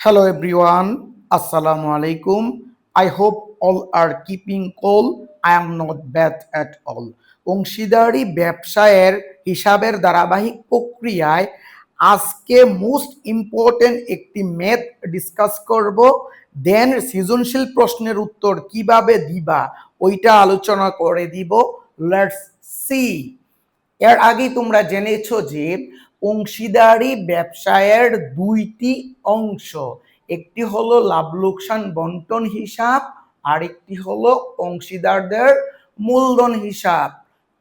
Hello everyone, Assalamu alaikum. I hope all are keeping cool. I am not bad at all. অংশীদারি ব্যবসায়ের হিসাবের ধারাবাহিক প্রক্রিয়ায় আজকে মোস্ট ইম্পর্টেন্ট একটি ম্যাথ ডিসকাস করব দেন সৃজনশীল প্রশ্নের উত্তর কীভাবে দিবা ওইটা আলোচনা করে দিব লেটস সি এর আগেই তোমরা জেনেছো যে অংশীদারি ব্যবসায়ের দুইটি অংশ। একটি হলো লাভ লোকসান বন্টন হিসাব আর একটি হলো অংশীদারদের মূলধন হিসাব।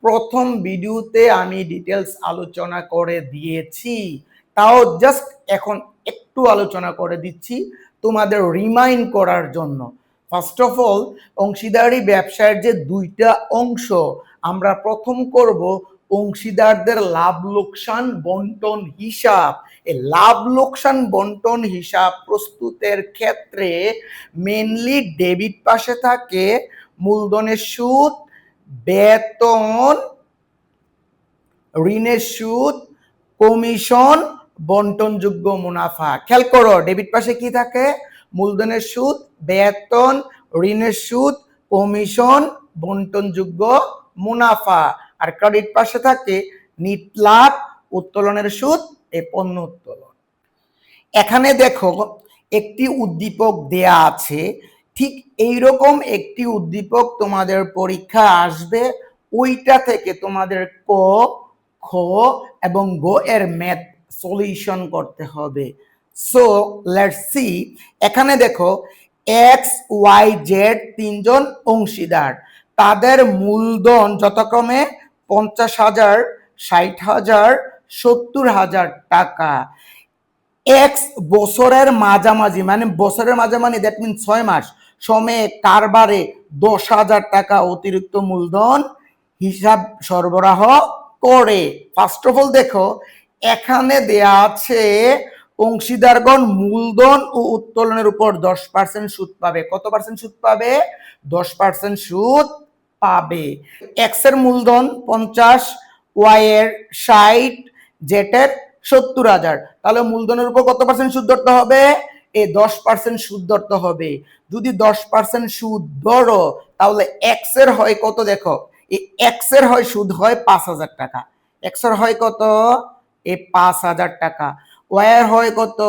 প্রথম ভিডিওতে আমি ডিটেলস আলোচনা করে দিয়েছি। তাও জাস্ট এখন একটু আলোচনা করে দিচ্ছি তোমাদের রিমাইন্ড করার জন্য। ফার্স্ট অফ অল অংশীদারি ব্যবসায়ের যে দুইটা অংশ, আমরা প্রথম করব অংশীদারদের লাভ লোকসান বন্টন হিসাব। এই লাভ লোকসান বন্টন হিসাব প্রস্তুতের ক্ষেত্রে মেনলি ডেবিট পাশে থাকে মূলধনের সুদ, বেতন, ঋণের সুদ কমিশন বন্টনযোগ্য মুনাফা। খেয়াল করো ডেবিট পাশে কি থাকে? মূলধনের সুদ, বেতন, ঋণের সুদ কমিশন বন্টনযোগ্য মুনাফা। আর ক্রেডিট পাশে থাকে নিট লাভ, উত্তোলনের সুদ এ পণ্য উত্তোলন। এখানে দেখো একটি উদ্দীপক দেয়া আছে, ঠিক এইরকম একটি উদ্দীপক তোমাদের পরীক্ষা আসবে, ওইটা থেকে তোমাদের ক, খ এবং গো এর ম্যাথ সলিউশন করতে হবে। সো লেটস সি এখানে দেখো এক্স ওয়াই জেড তিনজন অংশীদার, তাদের মূলধন যথাক্রমে পঞ্চাশ হাজার, ষাট হাজার, সত্তর হাজার টাকা। এক্স বছরের মাঝামাঝি মানে বছরের মাঝামাঝি দ্যাট মিন ছয় মাস। সময়ে কারবারে দশ হাজার টাকা অতিরিক্ত মূলধন হিসাব সরবরাহ করে। ফার্স্ট অফ অল দেখো, এখানে দেয়া আছে অংশীদারগণ মূলধন ও উত্তোলনের উপর দশ পার্সেন্ট সুদ পাবে। কত পার্সেন্ট সুদ পাবে? দশ পার্সেন্ট সুদ পাবে। এক্সের মূলধন পঞ্চাশ ওয়াই এর ষাট জেটের সত্তর হাজার। তাহলে মূলধনের উপর কত পার্সেন্ট সুদ ধরতে হবে? এ দশ পার্সেন্ট সুদ ধরতে হবে। যদি দশ পার্সেন্ট সুদ ধরো, তাহলে এক্সের হয় কত দেখো? এই এক্সের হয় সুদ হয় পাঁচ হাজার টাকা। এক্সের হয় কত? এ পাঁচ হাজার টাকা। ওয়াই এর হয় কত?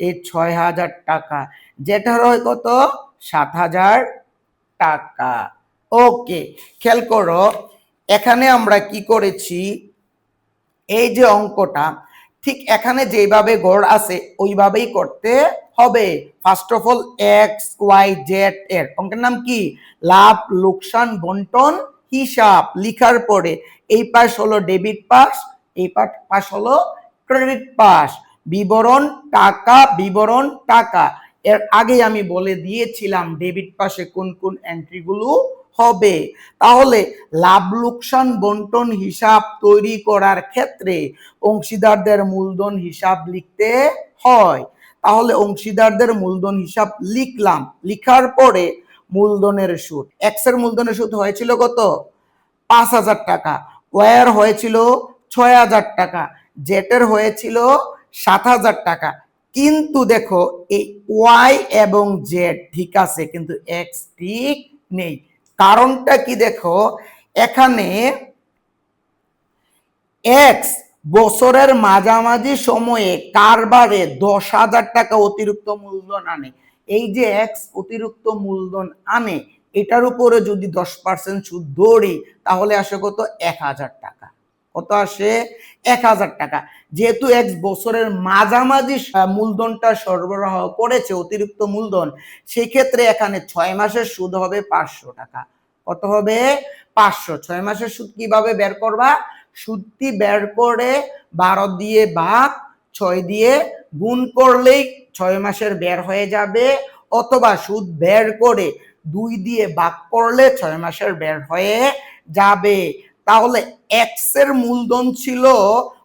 এ ছয় হাজার টাকা। জেটার হয় কত? সাত হাজার টাকা। ওকে খেয়াল করো, এখানে আমরা কি করেছি? এই যে অঙ্কটা, ঠিক এখানে যেভাবে গড় আছে, ওইভাবেই করতে হবে। First of all X Y Z এর অঙ্কের নাম কি? লাভ, লোকসান, বন্টন, হিসাব। লিখার পরে এই পাশ হলো ডেবিট পাস এই পাশ হলো ক্রেডিট পাস বিবরণ, টাকা বিবরণ, টাকা। এর আগে আমি বলে দিয়েছিলাম ডেবিট পাশে কোন কোন এন্ট্রিগুলো হবে। তাহলে লাভ লোকসান বন্টন হিসাব তৈরি করার ক্ষেত্রে অংশীদারদের মূলধন হিসাব লিখতে হয়। তাহলে অংশীদারদের মূলধন হিসাব লিখলাম। লিখার পরে মূলধনের সুদ। এক্সের মূলধনের সুদ হয়েছিল কত? পাঁচ হাজার টাকা। ওয়ার হয়েছিল ছয় হাজার টাকা। জেটের হয়েছিল সাত হাজার টাকা। কিন্তু দেখো, এই ওয়াই এবং জেড ঠিক আছে, কিন্তু এক্স ঠিক নেই। কারণটা কি দেখো? এখানে এক্স বছরের মাঝামাঝি সময়ে কারবারে দশ হাজার টাকা অতিরিক্ত মূলধন আনে। এই যে এক্স অতিরিক্ত মূলধন আনে, এটার উপরে যদি দশ পার্সেন্ট সুদ ধরি, তাহলে আসে কত? এক হাজার টাকা। কত আসে? এক হাজার টাকা। যেহেতু এক বছরের মাঝামাঝি মূলধনটা সরবরাহ করেছে অতিরিক্ত মূলধন সেই ক্ষেত্রে এখানে ছয় মাসের সুদ হবে পাঁচশো টাকা। কত হবে? পাঁচশো। ছয় মাসের সুদ কীভাবে বের করবা? সুদটি বের করে বারো দিয়ে ভাগ, ছয় দিয়ে গুণ করলেই ছয় মাসের বের হয়ে যাবে, অথবা সুদ বের করে দুই দিয়ে ভাগ করলে ছয় মাসের বের হয়ে যাবে। তাহলে এক্সের মূলধন ছিল,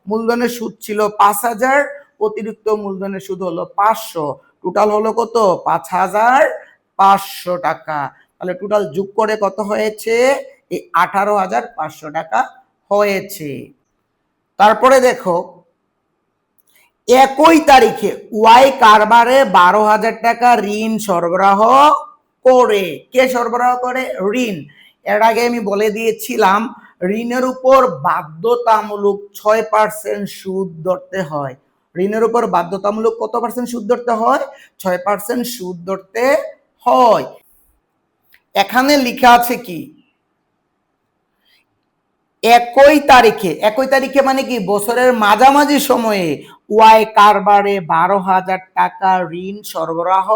মূলধনের সুদ ছিল পাঁচ হাজার, অতিরিক্ত মূলধনের সুদ হলো পাঁচশো। টোটাল হলো কত? পাঁচ হাজার পাঁচশো টাকা। তাহলে টোটাল যোগ করে কত হয়েছে? এই আঠারো হাজার পাঁচশো টাকা হয়েছে। তারপরে দেখো, একই তারিখে ওয়াই কারবারে বারো হাজার টাকা ঋণ সরবরাহ করে। কে সরবরাহ করে? ঋণ। এর আগে আমি বলে দিয়েছিলাম ঋণের উপর বাধ্যতামূলক ছয় পার্সেন্ট সুদ ধরতে হয়। ঋণের উপর বাধ্যতামূলক কত পার্সেন্ট সুদ ধরতে হয়? ছয় পার্সেন্ট সুদ ধরতে হয়। এখানে লেখা আছে কি? একই তারিখে একই তারিখে মানে কি? বছরের মাঝামাঝি সময়ে ওয়াই কারবারে বারো হাজার টাকা ঋণ সরবরাহ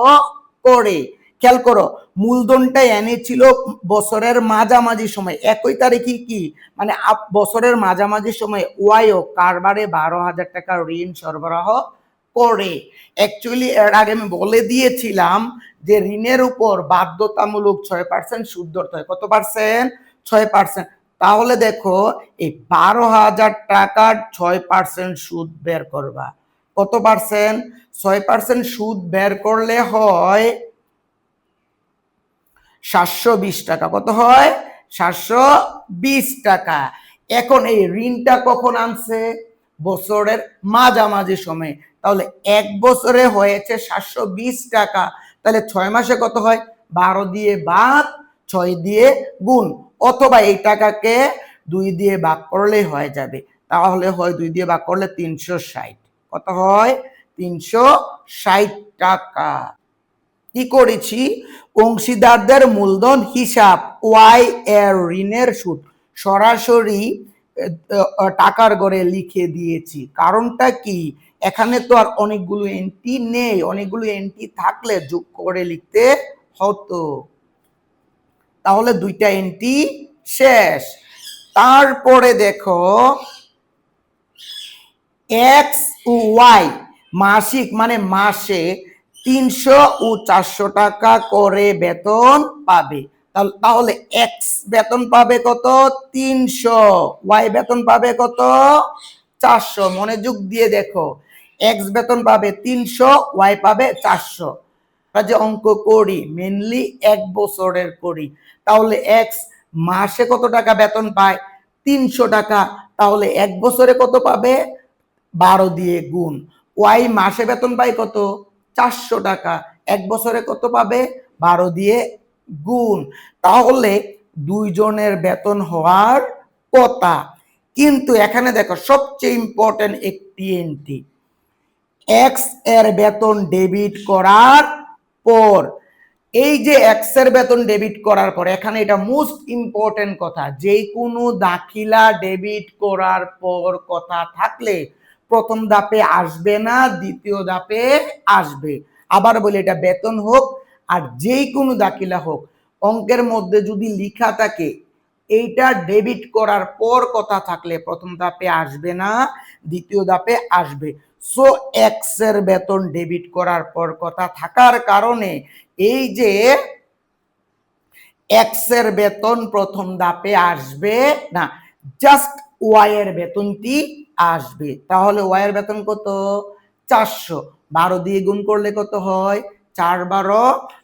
করে। খেয়াল করো, মূলধনটা এনেছিল বছরের মাঝামাঝি সময়। একই তারিখে কি? মানে বছরের মাঝামাঝি সময় ওয়াইও কারবারে বারো হাজার টাকা ঋণ সরবরাহ করে। অ্যাকচুয়ালি এর আগে আমি বলে দিয়েছিলাম যে ঋণের উপর বাধ্যতামূলক ছয় পার্সেন্ট সুদ ধরতে হয়। কত পার্সেন্ট ছয় পার্সেন্ট তাহলে দেখো, এই বারো হাজার টাকার ছয় পার্সেন্ট সুদ বের করবা। কত পার্সেন্ট ছয় পার্সেন্ট সুদ বের করলে হয় সাতশো বিশ টাকা। কত হয়? সাতশো বিশ টাকা। এখন এই ঋণটা কখন আনছে? বছরের মাঝামাঝি সময়ে। তাহলে এক বছরে হয়েছে সাতশো বিশ টাকা। তাহলে ছয় মাসে কত হয়? বারো দিয়ে বাদ, ছয় দিয়ে গুণ। অথবা এই টাকাকে দুই দিয়ে ভাগ করলেই হয়ে যাবে। তাহলে হয় দুই দিয়ে ভাগ করলে তিনশো ষাট। কত হয়? তিনশো ষাট টাকা। কি করেছি। অংশীদারদের মূলধন হিসাব, ওয়াই এর ঋণের সুদ, সরাসরি টাকার গড়ে লিখে দিয়েছি। কারণটা কি? এখানে তো আর অনেকগুলো এন্ট্রি নেই। অনেকগুলো এন্ট্রি থাকলে যোগ করে লিখতে হতো। তাহলে দুইটা এন্ট্রি শেষ। তারপরে দেখো, এক্স ওয়াই মাসিক মানে মাসে তিনশো ও চারশো টাকা করে বেতন পাবে। তাহলে- এক্স বেতন পাবে কত? তিনশো। ওয়াই বেতন পাবে কত? চারশো। মনোযোগ দিয়ে দেখো। এক্স বেতন পাবে তিনশো ওয়াই পাবে চারশো। আমরা যে অঙ্ক করি মেনলি এক বছরের করি। তাহলে এক্স মাসে কত টাকা বেতন পায়? তিনশো টাকা। তাহলে এক বছরে কত পাবে? বারো দিয়ে গুণ। ওয়াই মাসে বেতন পায় কত? চারশো টাকা। এক বছরে কত পাবে? বারো দিয়ে গুণ। তাহলে দুইজনের বেতন হওয়ার কথা। কিন্তু এখানে দেখো, সবচেয়ে ইম্পর্টেন্ট একটি এন্ট্রি এক্সের বেতন ডেবিট করার পর। এই যে এক্সের বেতন ডেবিট করার পর, এখানে এটা মোস্ট ইম্পর্টেন্ট কথা। যে কোনো দাখিলা ডেবিট করার পর কথা থাকলে প্রথম ধাপে আসবে না, দ্বিতীয় ধাপে আসবে। আবার বলি, এটা বেতন হোক আর যেই কোনো দাখিলা হোক, অঙ্কের মধ্যে যদি লেখা থাকে, এইটা ডেবিট করার পর কথা থাকলে প্রথম ধাপে আসবে না, দ্বিতীয় ধাপে আসবে। সো এক্সের বেতন ডেবিট করার পর কথা থাকার কারণে এই যে এক্সের বেতন প্রথম ধাপে আসবে না জাস্ট ওয়াই এর বেতনটি আসবে। তাহলে ওয়াই এর বেতন কত? চারশো। বারো দিয়ে গুণ করলে কত হয়? চার বারো,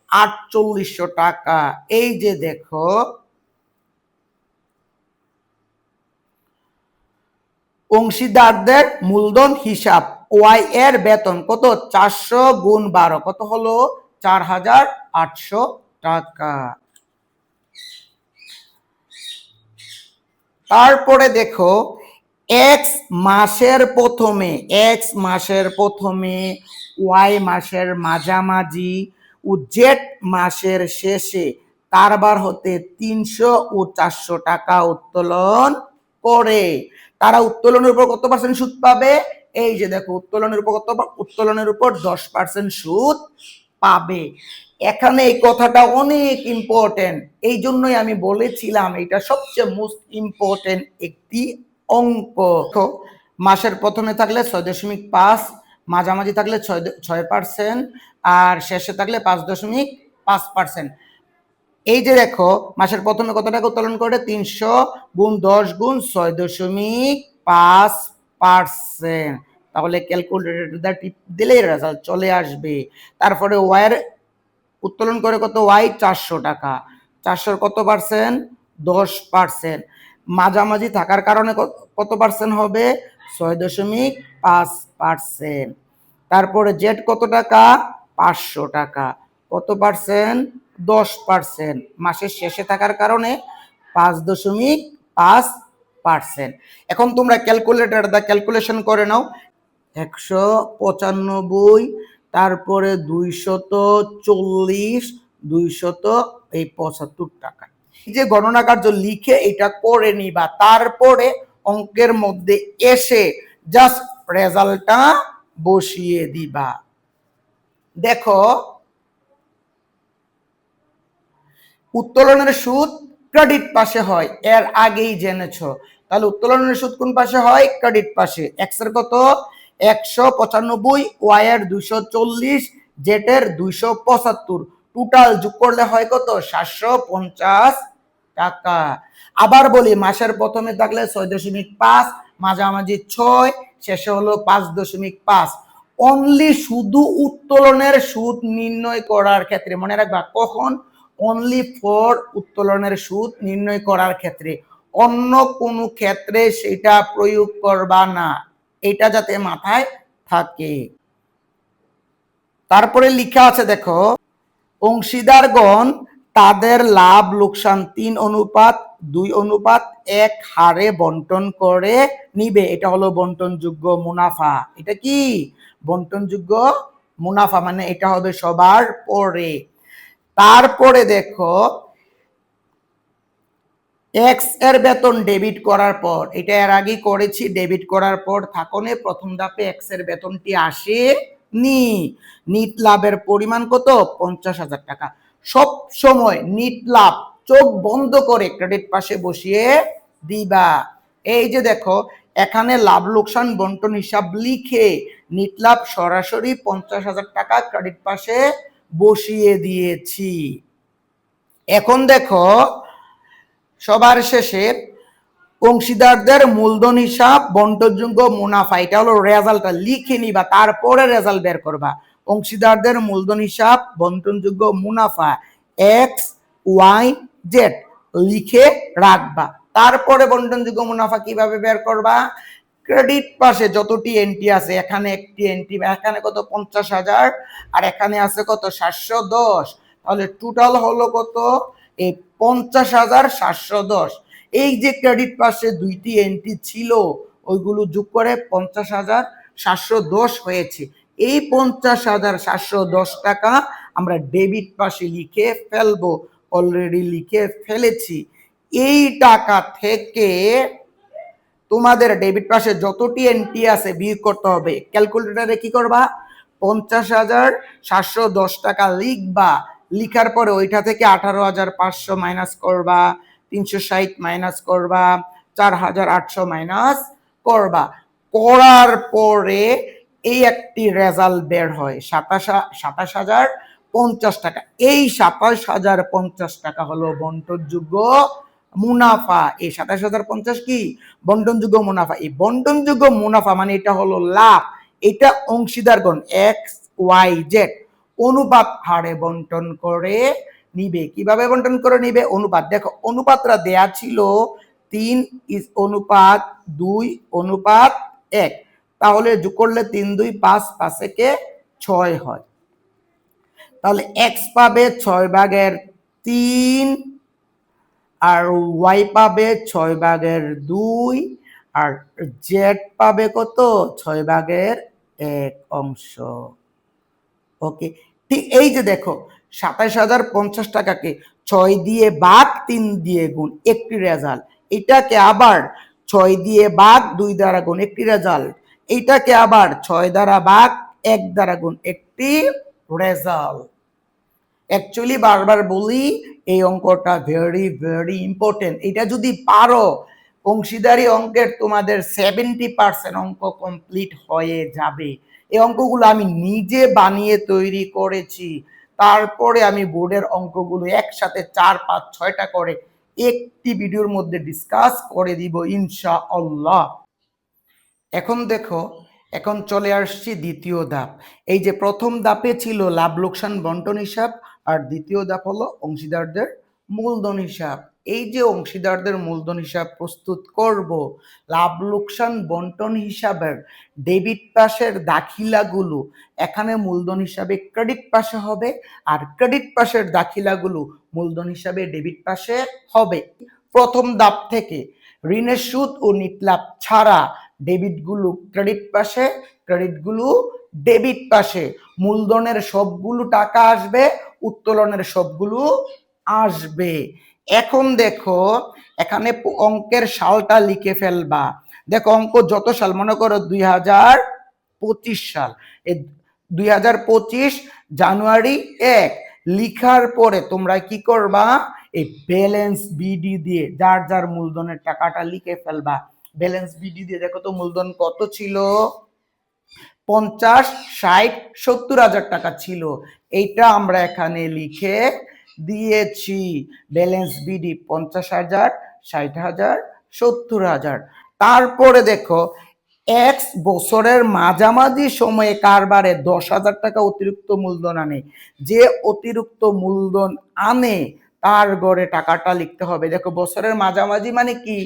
আটচল্লিশশো টাকা। এই যে দেখো, অংশীদারদের মূলধন হিসাব ওয়াই এর বেতন কত? চারশো গুণ বারো। কত হলো? চার হাজার আটশো টাকা। তারপরে দেখো এক্স মাসের প্রথমে এক্স মাসের প্রথমে ওয়াই মাসের মাঝামাঝি, ও জেড মাসের শেষে কারবার হতে তিনশো ও চারশো টাকা উত্তোলন করে। তারা উত্তোলনের উপর কত পার্সেন্ট সুদ পাবে? এই যে দেখো, উত্তোলনের উপর কত উত্তোলনের উপর দশ পার্সেন্ট সুদ পাবে। এখানে এই কথাটা অনেক ইম্পর্টেন্ট এই জন্যই আমি বলেছিলাম এটা সবচেয়ে মোস্ট ইম্পর্টেন্ট একটি অঙ্ক। মাসের প্রথমে থাকলে ছয় দশমিক পাঁচ, মাঝামাঝি থাকলে ছয় ছয় পার্সেন্ট আর শেষে থাকলে পাঁচ দশমিক পাঁচ পার্সেন্ট এই যে দেখো, মাসের প্রথমে কত টাকা উত্তোলন করে? তিনশো গুণ দশ গুণ ছয় দশমিক পাঁচ পার্সেন্ট তাহলে ক্যালকুলেটর টিপ দিলেই রেজাল্ট চলে আসবে। তারপরে ওয়ার উত্তোলন করে কত? ওয়াই চারশো টাকা। চারশোর কত পার্সেন্ট দশ পার্সেন্ট মাঝামাঝি থাকার কারণে কত- পার্সেন্ট হবে? ছয় দশমিক পাঁচ পার্সেন্ট তারপরে জেড কত টাকা? পাঁচশো টাকা। কত পার্সেন্ট দশ পার্সেন্ট মাসের শেষে থাকার কারণে পাঁচ দশমিক পাঁচ পার্সেন্ট এখন তোমরা ক্যালকুলেটর দা ক্যালকুলেশন করে নাও। একশো পঁচানব্বই, তারপরে দুইশত চল্লিশ, দুইশত এই পঁচাত্তর টাকা যে গণনা কার্য লিখে এটা করে নিবা। তারপরে অঙ্কের মধ্যে এসে জাস্ট রেজাল্টটা বসিয়ে দিবা। দেখো, উত্তোলনের সুদ ক্রেডিট পাশে হয়, এর আগেই জেনেছ। তাহলে উত্তোলনের সুদ কোন পাশে হয়? ক্রেডিট পাশে। এক্সের কত? একশো পঁচানব্বই ওয়াই এর দুইশো চল্লিশ জেটের দুইশো পঁচাত্তর। টোটাল যোগ করলে হয় কত? সাতশো পঞ্চাশ। টাকা। আবার বলি, মাসের প্রথমে থাকলে ছয় দশমিক পাঁচ, মাঝামাঝি ছয়, শেষে হলো পাঁচ দশমিক পাঁচ। অনলি শুধু উত্তোলনের সুদ নির্ণয় করার ক্ষেত্রে, মনে রাখবা, কখন? অনলি ফর উত্তোলনের সুদ নির্ণয় করার ক্ষেত্রে। অন্য কোনো ক্ষেত্রে সেটা প্রয়োগ করবা না। এটা যাতে মাথায় থাকে। তারপরে লিখা আছে, দেখো, অংশীদারগণ তাদের লাভ লোকসান তিন অনুপাত, দুই অনুপাত, এক হারে বন্টন করে নিবে। এটা হলো বন্টনযোগ্য মুনাফা। এটা কি? বন্টনযোগ্য মুনাফা মানে এটা হবে সবার পরে। তারপরে দেখো এক্সের বেতন ডেবিট করার পর, এটা এর আগে করেছি ডেবিট করার পর থাকনে প্রথম ধাপে এক্সের বেতনটি আসে নি নিট লাভের পরিমাণ কত? পঞ্চাশ হাজার টাকা। সব সময় নিট লাভ, চোখ বন্ধ করে ক্রেডিট পাশে বসিয়ে দিবা। এই যে দেখো, এখানে লাভ লোকসান বন্টন হিসাব লিখে নিট লাভ সরাসরি পঞ্চাশ হাজার টাকা ক্রেডিট পাশে বসিয়ে দিয়েছি। এখন দেখো, সবার শেষে অংশীদারদের মূলধন হিসাব বন্টনযোগ্য মুনাফা, এটা হলো রেজাল্টটা লিখে নিবা, তারপরে রেজাল্ট বের করবা। অংশীদারদের মূলধন হিসাব, বন্টনযোগ্য মুনাফা এক্স ওয়াই জেড লিখে রাখবা। তারপরে বন্টনযোগ্য মুনাফা কীভাবে বের করবা? ক্রেডিট পাশে যতটি এন্ট্রি আছে, এখানে একটি এন্ট্রি এখানে কত? পঞ্চাশ হাজার, আর এখানে আছে কত? সাতশো দশ। তাহলে টোটাল হলো কত? এই পঞ্চাশ হাজার সাতশো দশ। এই যে ক্রেডিট পাশে দুইটি এন্ট্রি ছিল, ওইগুলো যোগ করে পঞ্চাশ হাজার সাতশো দশ হয়েছে। এই পঞ্চাশ হাজার সাতশো দশ টাকা আমরা ডেবিট পাশে লিখে ফেলব। অলরেডি লিখে ফেলেছি। এই টাকা থেকে তোমাদের ডেবিট পাশে যতটি এন্ট্রি আছে বিয়োগ করতে হবে। ক্যালকুলেটারে কি করবা? পঞ্চাশ হাজার সাতশো দশ টাকা লিখবা। লিখার পরে ওইটা থেকে আঠারো হাজার পাঁচশো মাইনাস করবা। তিনশো ষাট মাইনাস করবা। চার হাজার আটশো মাইনাস করবা। করার পরে এই একটি রেজাল্ট বের হয় সাতাশ সাতাশ হাজার পঞ্চাশ টাকা। এই সাতাশ হাজার পঞ্চাশ টাকা হলো বন্টনযোগ্য মুনাফা। এই সাতাশ হাজার পঞ্চাশ কি? বন্টনযোগ্য মুনাফা। এই বন্টনযোগ্য মুনাফা মানে এটা হলো লাভ। এটা অংশীদারগণ এক্স ওয়াই জেড অনুপাত হারে বন্টন করে নিবে। কীভাবে বন্টন করে নিবে? অনুপাত। দেখো, অনুপাতটা দেয়া ছিল তিন অনুপাত দুই, অনুপাত এক। তাহলে যোগ করলে তিন, দুই, পাঁচ পাঁচ একে ছয় হয়। তাহলে এক্স পাবে ছয় ভাগের তিন আর ওয়াই পাবে ছয় ভাগের দুই আর জেড পাবে কত? ছয় ভাগের এক অংশ। ওকে ঠিক এই যে দেখো, সাতাশ হাজার পঞ্চাশ টাকাকে ছয় দিয়ে বাঘ তিন দিয়ে গুণ, একটি রেজাল্ট এটাকে আবার ছয় দিয়ে বাঘ দুই দ্বারা গুণ, একটি রেজাল্ট এইটাকে আবার ছয় দ্বারা বাঘ এক দ্বারা গুণ একটি রেজাল্ট অ্যাকচুয়ালি বারবার বলি, এই অঙ্কটা ভেরি ভেরি ইম্পর্টেন্ট এটা যদি পারো, অংশীদারি অঙ্কের তোমাদের সেভেন্টি পার্সেন্ট অঙ্ক কমপ্লিট হয়ে যাবে। এই অঙ্কগুলো আমি নিজে বানিয়ে তৈরি করেছি। তারপরে আমি বোর্ডের অঙ্কগুলো একসাথে চার, পাঁচ, ছয়টা করে একটি ভিডিওর মধ্যে ডিসকাস করে দিব ইনশা আল্লাহ এখন দেখো, এখন চলে আসছি দ্বিতীয় ধাপ। এই যে প্রথম ধাপে ছিল লাভ লোকসান বন্টন হিসাব, আর দ্বিতীয় ধাপ হলো অংশীদারদের মূলধন হিসাব। এই যে অংশীদারদের মূলধন হিসাব প্রস্তুত করব, লাভ লোকসান বন্টন হিসাবের ডেবিট পাশের দাখিলাগুলো, এখানে মূলধন হিসাবে ক্রেডিট পাশে হবে, আর ক্রেডিট পাশের দাখিলাগুলো মূলধন হিসাবে ডেবিট পাশে হবে। প্রথম দাপ থেকে ঋণের সুদ ও নিটলাভ ছাড়া ডেবিটগুলো ক্রেডিট পাশে, ক্রেডিটগুলো ডেবিট পাশে। মূলধনের সবগুলো টাকা আসবে, উত্তোলনের সবগুলো আসবে। এখন দেখো, এখানে অঙ্কের সালটা লিখে ফেলবা। দেখো, অঙ্ক যত সাল, মনে করো দুই হাজার পঁচিশ সাল। এই দুই হাজার পঁচিশ, জানুয়ারি এক। লিখার পরে তোমরা কি করবা? এই ব্যালেন্স বিডি দিয়ে, যার যার মূলধনের টাকাটা লিখে ফেলবা। ব্যালেন্স বিডি দিয়ে দেখো তো মূলধন কত ছিল? পঞ্চাশ, ষাট, সত্তর হাজার টাকা ছিল। এইটা আমরা এখানে লিখে দিয়েছি। ব্যালেন্স বিডি পঞ্চাশ হাজার, ষাট হাজার, সত্তর হাজার। তারপরে দেখো এক বছরের মাঝামাঝি সময়ে কারবারে দশ হাজার টাকা অতিরিক্ত মূলধন আনে। যে অতিরিক্ত মূলধন আনে তার গড়ে টাকাটা লিখতে হবে? দেখো, বছরের মাঝামাঝি মানে কি?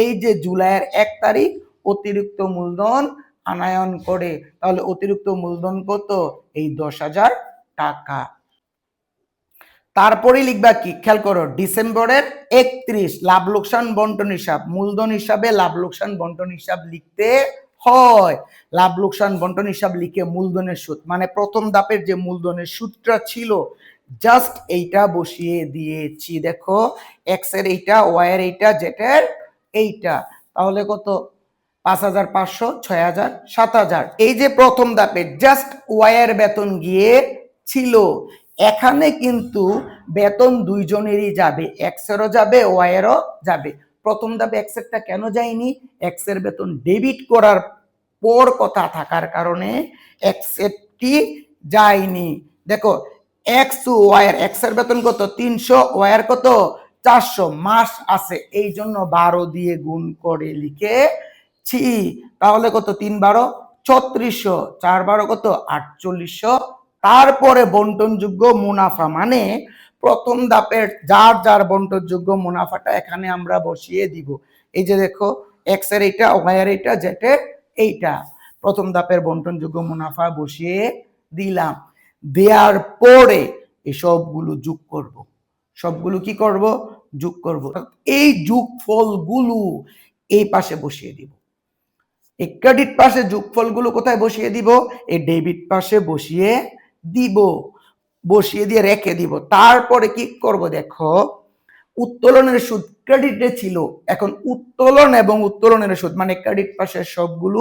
এই যে জুলাইয়ের এক তারিখ, অতিরিক্ত মূলধন আনায়ন করে, তাহলে অতিরিক্ত মূলধন কত? এই দশ হাজার টাকা। তারপরে লিখবা কি? খেয়াল করো, ডিসেম্বরের একত্রিশ, লাভ লোকসান বন্টন হিসাব। মূলধন হিসাবে লাভ লোকসান বন্টন হিসাব লিখতে হয়। লাভ লোকসান বন্টন হিসাব লিখে মূলধনের সুদ মানে প্রথম দাপের যে মূলধনের সুদটা ছিল জাস্ট এইটা বসিয়ে দিয়েছি, দেখো এক্সের এইটা ওয়াই এর এইটা জেটের এইটা। তাহলে কত? পাঁচ হাজার পাঁচশো, ছয় হাজার, সাত হাজার। এই যে প্রথম দাপে জাস্ট ওয়াইয়ের বেতন গিয়ে ছিল। এখানে কিন্তু বেতন দুইজনেরই যাবে। এক্সেরও যাবে ওয়াইয়েরও যাবে। প্রথম ধাপে এক্সেরটা কেন যায়নি? এক্সের বেতন ডেবিট করার পর কথা থাকার কারণে এক্সেরটি যায়নি। দেখো এক্স ওয়াইয়ের এক্সের বেতন কত? তিনশো ওয়াইয়ের কত? চারশো। মাস আছে। এই জন্য বারো দিয়ে গুণ করে লিখে ছি, তাহলে কত? তিন বারো, ছত্রিশশো। চার বারো কত? আটচল্লিশশো। তারপরে বন্টনযোগ্য মুনাফা মানে প্রথম ধাপের যার যার বন্টনযোগ্য মুনাফাটা এখানে আমরা বসিয়ে দিব। এই যে দেখো এক্সের এইটা ওয়াই এইটা জেটের এইটা। প্রথম ধাপের বন্টনযোগ্য মুনাফা বসিয়ে দিলাম। দেওয়ার পরে এই সবগুলো যোগ করব। সবগুলো কি করব? যোগ করব। এই যোগফলগুলো এই পাশে বসিয়ে দিব। এই ক্রেডিট পাশে যোগফলগুলো কোথায় বসিয়ে দিব? এই ডেবিট পাশে বসিয়ে দিব। বসিয়ে দিয়ে রেখে দিব। তারপরে কি করব দেখো? উত্তোলনের সুদ ক্রেডিটে ছিল। এখন উত্তোলন এবং উত্তোলনের সুদ মানে ক্রেডিট পাশে সবগুলো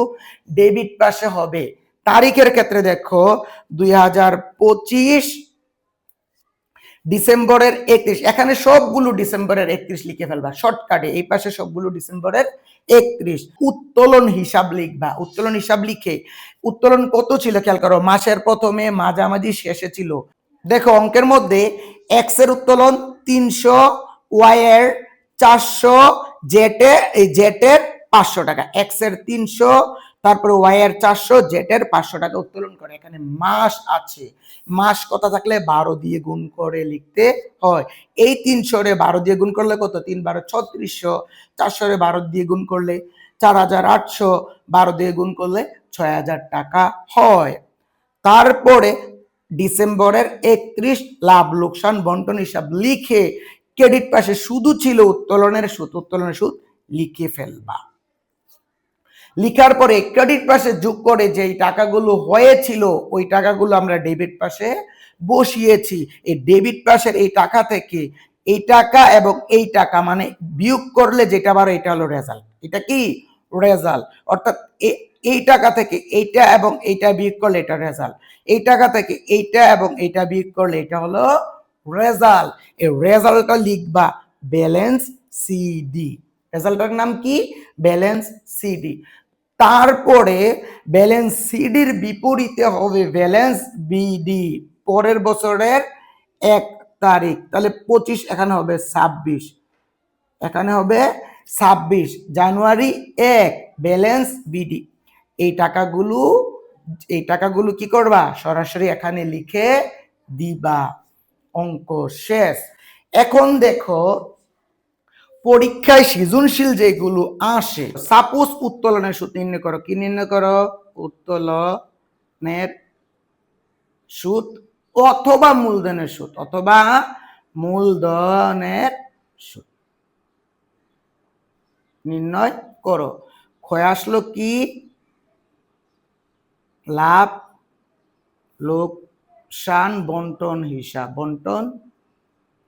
ডেবিট পাশে হবে। তারিখের ক্ষেত্রে দেখো, দুই হাজার পঁচিশ ডিসেম্বরের একত্রিশ। এখানে সবগুলো ডিসেম্বরের একত্রিশ লিখে ফেলবা, শর্টকাটে। এই পাশে সবগুলো ডিসেম্বরের একত্রিশ। উত্তোলন হিসাব লিখবা। উত্তোলন হিসাব লিখে, উত্তোলন কত ছিল খেয়াল করো, মাসের প্রথমে, মাঝামাঝি, শেষে ছিল। দেখো, অঙ্কের মধ্যে এক্সের উত্তোলন তিনশো ওয়াই এর চারশো জেটে এই জেটের পাঁচশো টাকা। এক্সের তিনশো তারপরে ওয়াই এর চারশো, জেটের পাঁচশো টাকা উত্তোলন করে। এখানে মাস আছে। মাস কথা থাকলে বারো দিয়ে গুণ করে লিখতে হয়। এই তিনশো রে বারো দিয়ে গুণ করলে কত? তিন বারো ছত্রিশশো। চারশো রে বারো দিয়ে গুণ করলে চার হাজার আটশো। বারো দিয়ে গুণ করলে ছয় হাজার টাকা হয়। তারপরে ডিসেম্বরের একত্রিশ লাভ লোকসান বন্টন হিসাব লিখে ক্রেডিট পাশে শুধু ছিল উত্তোলনের সুদ। উত্তোলনের সুদ লিখে ফেলবা। লিখার পরে ক্রেডিট পাশে যোগ করে যেই টাকাগুলো হয়েছিল, ওই টাকাগুলো আমরা ডেবিট পাশে বসিয়েছি। এই ডেবিট পাশের এই টাকা থেকে এই টাকা এবং এই টাকা মানে বিয়োগ করলে যেটা বারো এটা হলো রেজাল্ট এটা কি? রেজাল্ট অর্থাৎ এই টাকা থেকে এইটা এবং এইটা বিয়োগ করলে এটা রেজাল্ট এই টাকা থেকে এইটা এবং এইটা বিয়োগ করলে এটা হলো রেজাল্ট এই রেজাল্টটা লিখবা ব্যালেন্স সিডি রেজাল্টের নাম কি? ব্যালেন্স সিডি তারপরে ব্যালেন্স সিডির বিপরীতে হবে ব্যালেন্স বিডি পরের বছরের এক তারিখ। তাহলে পঁচিশ, এখানে হবে ছাব্বিশ। এখানে হবে ছাব্বিশ, জানুয়ারি এক, ব্যালেন্স বিডি এই টাকাগুলো এই টাকাগুলো কি করবা? সরাসরি এখানে লিখে দিবা। অঙ্ক শেষ। এখন দেখো পরীক্ষায় সৃজনশীল যেগুলো আসে সাপোজ উত্তোলনের সুদ নির্ণয় করো। কি নির্ণয় করো? উত্তোলনের সুদ অথবা মূলধনের সুদ অথবা মূলধনের সুদ নির্ণয় করো। ক্ষয় আসলো কি? লাভ, লোকসান, বন্টন, হিসাব। বন্টন,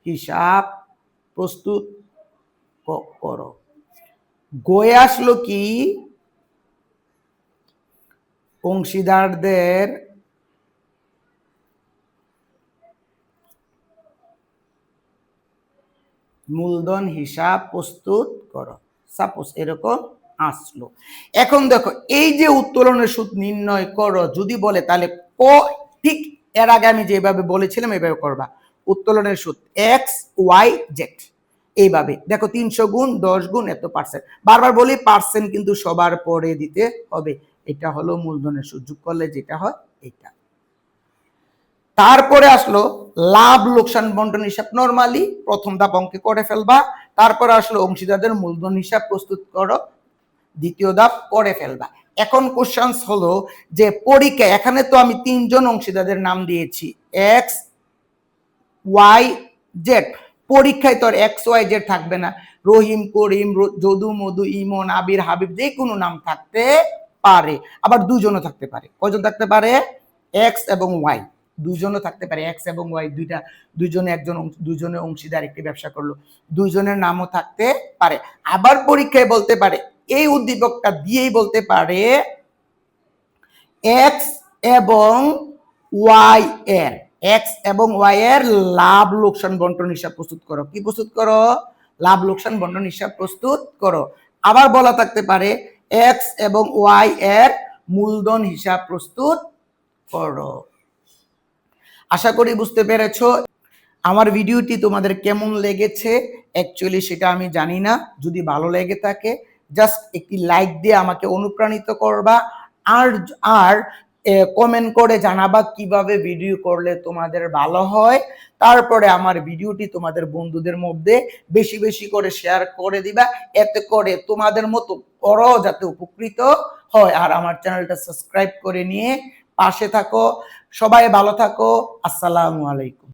হিসাব, প্রস্তুত। করো। গয়ে আসলো কি? অংশীদারদের মূলধন হিসাব প্রস্তুত করো। সাপোজ এরকম আসলো। এখন দেখো, এই যে উত্তোলনের সুদ নির্ণয় করো, যদি বলে তাহলে ক, ঠিক এর আগে আমি যেভাবে বলেছিলাম এইভাবে করবা। উত্তোলনের সুদ এক্স ওয়াই জেড এইভাবে। দেখো তিনশো গুণ, দশ গুণ এত পার্সেন্ট বারবার বলি পার্সেন্ট কিন্তু সবার পরে দিতে হবে। এটা হলো মূলধনের সুযোগ করলে যেটা হয় এটা। তারপরে আসলো লাভ লোকসান বন্টন হিসাব। নরমালি প্রথম ধাপ অঙ্কে করে ফেলবা। তারপরে আসলো অংশীদারদের মূলধন হিসাব প্রস্তুত করো। দ্বিতীয় ধাপ, করে ফেলবা। এখন কোশ্চেন্স হলো যে পরীক্ষা, এখানে তো আমি তিনজন অংশীদারদের নাম দিয়েছি। এক্স ওয়াই জেড পরীক্ষায় তোর এক্স ওয়াই জেড থাকবে না। রহিম, করিম যদু, মধু, ইমন, আবির, হাবিব যে কোনো নাম থাকতে পারে। আবার দুজনও থাকতে পারে। কজন থাকতে পারে? এক্স এবং ওয়াই দুজনও থাকতে পারে। এক্স এবং ওয়াই দুইটা, দুজনে একজন দুজনে অংশীদার একটি ব্যবসা করল। দুজনের নামও থাকতে পারে। আবার পরীক্ষায় বলতে পারে। এই উদ্দীপকটা দিয়েই বলতে পারে এক্স এবং ওয়াই এর। এক্স এবং ওয়াই এর লাভ লোকসান বন্টন হিসাব প্রস্তুত করো। কি প্রস্তুত করো? লাভ লোকসান বন্টন হিসাব প্রস্তুত করো। আবার বলা থাকতে পারে এক্স এবং ওয়াই এর মূলধন হিসাব প্রস্তুত করো। আশা করি বুঝতে পেরেছ। আমার ভিডিওটি তোমাদের কেমন লেগেছে? অ্যাকচুয়ালি সেটা আমি জানি না। যদি ভালো লেগে থাকে জাস্ট একটি লাইক দিয়ে আমাকে অনুপ্রাণিত করবা। আর আর কমেন্ট করে জানাবা কীভাবে ভিডিও করলে তোমাদের ভালো হয়। তারপরে আমার ভিডিওটি তোমাদের বন্ধুদের মধ্যে বেশি বেশি করে শেয়ার করে দিবা। এতে করে তোমাদের মতো ওরাও যাতে উপকৃত হয়। আর আমার চ্যানেলটা সাবস্ক্রাইব করে নিয়ে পাশে থাকো। সবাই ভালো থাকো। আসসালামু আলাইকুম।